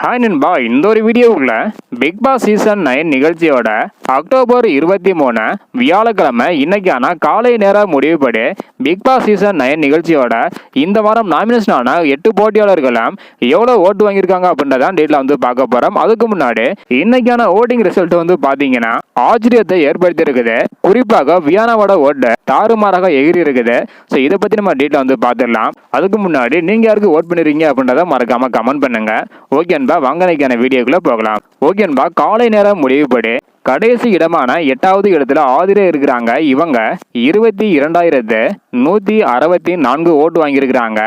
Hi நண்பா. இந்த ஒரு வீடியோவுக்குள்ள பிக் பாஸ் சீசன் நைன் நிகழ்ச்சியோட அக்டோபர் இருபத்தி மூணு வியாழக்கிழமை இன்னைக்கான காலை நேர முடிவுபடி பிக் பாஸ் சீசன் நைன் நிகழ்ச்சியோட இந்த வாரம் நாமினேஷன் ஆன எட்டு போட்டியாளர்களும் எவ்வளோ ஓட்டு வாங்கியிருக்காங்க அப்படின்றதான் டேட்டில் வந்து பார்க்க போகிறோம் அதுக்கு முன்னாடி இன்னைக்கான ஓட்டிங் ரிசல்ட் வந்து பார்த்தீங்கன்னா ஆச்சரியத்தை ஏற்படுத்தியிருக்குது. குறிப்பாக வியானாவோட ஓட்டு தாறுமாறாக எகிரி இருக்குது ஸோ இதை பற்றி நம்ம டீட்டில் வந்து பார்த்துடலாம். அதுக்கு முன்னாடி நீங்கள் யாருக்கு ஓட் பண்ணிருக்கீங்க அப்படின்றத மறக்காமல் கமெண்ட் பண்ணுங்கள் ஓகேன்பா வாங்கினைக்கான வீடியோக்குள்ளே போகலாம். ஓகேன்பா காலை நேரம் முடிவுபடி. கடைசி இடமான எட்டாவது இடத்துல ஆதிரே இருக்கிறாங்க. இவங்க இருபத்தி இரண்டாயிரத்து நூற்றி அறுபத்தி நான்கு ஓட்டு வாங்கியிருக்கிறாங்க.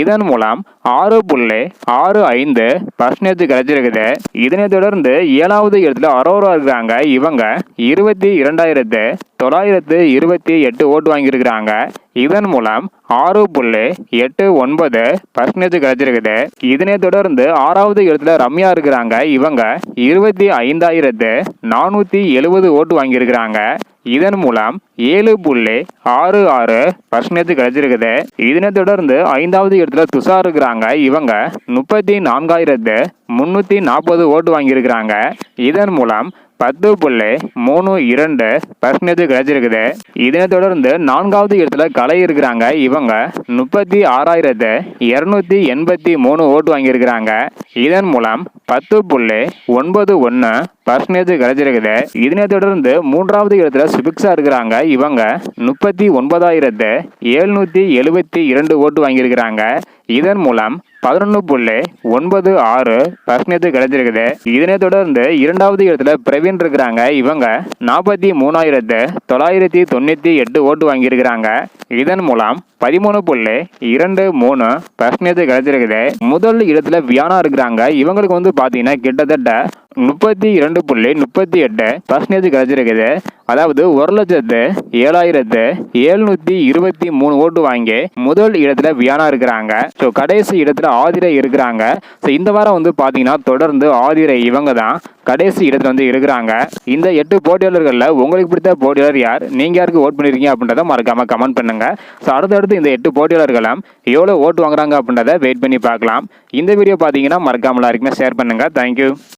இதன் மூலம் ஆறு புள்ளி ஆறு ஐந்து பர்சன்டேஜ் கிடைச்சிருக்குது. இதனைத் தொடர்ந்து ஏழாவது இடத்துல அரோரா இருக்கிறாங்க. இவங்க இருபத்தி இரண்டாயிரத்து தொள்ளாயிரத்து இருபத்தி எட்டு ஓட்டு வாங்கியிருக்கிறாங்க. இதன் மூலம் ஆறு புள்ளி எட்டு ஒன்பது பர்சன்டேஜ் கிடைச்சிருக்குது. இதனை தொடர்ந்து ஆறாவது இடத்துல ரம்யா இருக்கிறாங்க. இவங்க இருபத்தி ஐந்தாயிரத்து நானூற்றி எழுபது ஓட்டு வாங்கியிருக்கிறாங்க. இதன் மூலம் ஏழு புள்ளி ஆறு ஆறு பர்சன்டேஜ் கிடைச்சிருக்குது. இதனை தொடர்ந்து ஐந்தாவது இடத்துல துஷார் இருக்கிறாங்க இவங்க முப்பத்தி நான்காயிரத்து முந்நூற்றி நாற்பது ஓட்டு வாங்கியிருக்கிறாங்க. இதன் மூலம் பத்து புள்ளி மூணு இரண்டு பர்சன்டேஜ் கிடைச்சிருக்குது. இதனை தொடர்ந்து நான்காவது இடத்துல கலை இருக்கிறாங்க. இவங்க முப்பத்தி ஆறாயிரத்து இரநூத்தி எண்பத்தி மூணு ஓட்டு வாங்கியிருக்கிறாங்க. இதன் மூலம் பத்து புள்ளி ஒன்பது ஒன்று பர்சன்டேஜ் கிடைச்சிருக்குது. இதனை தொடர்ந்து மூன்றாவது இடத்துல சுபிக்ஸா இருக்கிறாங்க. இவங்க முப்பத்தி ஒன்பதாயிரத்து எழுநூத்தி எழுபத்தி இரண்டு ஓட்டு வாங்கியிருக்கிறாங்க. இதன் மூலம் பதினொன்று புள்ளி ஒன்பது ஆறு பர்சன்டேஜ் கிடைச்சிருக்குது. இதனை தொடர்ந்து இரண்டாவது இடத்துல பிரவீன் இருக்கிறாங்க. இவங்க நாற்பத்தி மூணாயிரத்து தொள்ளாயிரத்தி தொண்ணூற்றி எட்டு ஓட்டு வாங்கியிருக்கிறாங்க. இதன் மூலம் பதிமூணு புள்ளி இரண்டு மூணு பர்சன்டேஜ் கிடைச்சிருக்குது. முதல் இடத்துல வியானா இருக்கிறாங்க. இவங்களுக்கு வந்து பார்த்தீங்கன்னா கிட்டத்தட்ட முப்பத்தி இரண்டு புள்ளி முப்பத்தி எட்டு பர்சன்டேஜ் கிடைச்சிருக்குது. அதாவது ஒரு லட்சத்து ஏழாயிரத்து எழுநூற்றி இருபத்தி மூணு ஓட்டு வாங்கி முதல் இடத்துல வியானா இருக்கிறாங்க. ஸோ கடைசி இடத்துல ஆதிரை இருக்கிறாங்க. ஸோ இந்த வாரம் வந்து பார்த்தீங்கன்னா தொடர்ந்து ஆதிரை இவங்க தான் கடைசி இடத்துல வந்து இருக்கிறாங்க. இந்த எட்டு போட்டியாளர்களில் உங்களுக்கு பிடித்த போட்டியாளர் யார்? நீங்கள் யாருக்கு ஓட் பண்ணிருக்கீங்க அப்படின்றத மறக்காமல் கமெண்ட் பண்ணுங்க. ஸோ அடுத்தடுத்து இந்த எட்டு போட்டியாளர்களும் எவ்வளோ ஓட்டு வாங்குறாங்க அப்படின்றத வெயிட் பண்ணி பார்க்கலாம். இந்த வீடியோ பார்த்தீங்கன்னா மறக்காமல் எல்லாருக்குமே ஷேர் பண்ணுங்கள் தேங்க்யூ